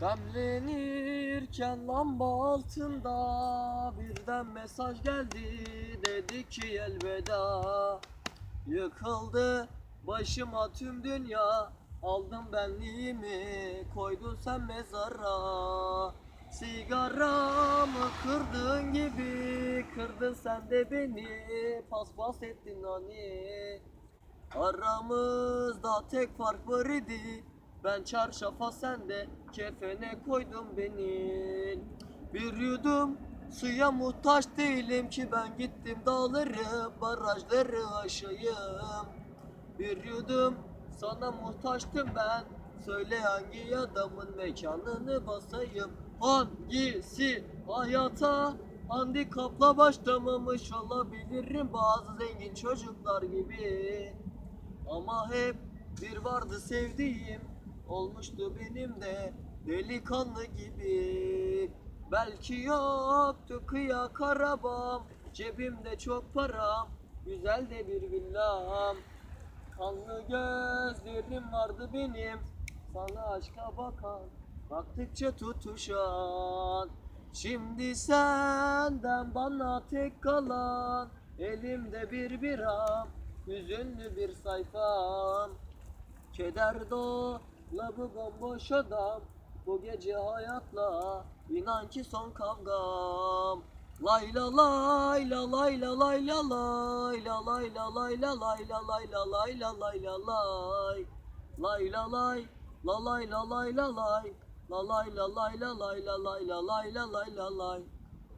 Demlenirken lamba altında birden mesaj geldi. Dedi ki elveda Yıkıldı. Başıma tüm dünya. Aldım benliğimi koydun sen mezara. Sigaramı kırdığın gibi kırdın sen de beni. Paspas ettin hani. Aramızda tek fark var idi Ben çarşafa sen kefene koydum beni. Bir yudum suya muhtaç değilim ki ben gittim dağları barajları aşayım. Bir yudum sana muhtaçtım ben Söyle hangi adamın mekanını basayım. Hangisi hayata handikapla başlamamış olabilirim? Bazı zengin çocuklar gibi. Ama hep bir vardı sevdiğim Olmuştu benim de delikanlı gibi. Belki yoktu kıyak arabam Cebimde çok param Güzel de bir villam. Kanlı gözlerim vardı benim Sana aşka bakan Baktıkça tutuşan. Şimdi senden bana tek kalan Elimde bir biram Hüzünlü bir sayfam. Keder dolu bu bomboş adam Bu gece hayatla inan ki son kavgam Lay la lay la lay la lay la lay la lay la lay la lay la lay la lay la lay la lay Lay la lay la lay la lay la lay La lay la lay la lay la lay la lay la lay la lay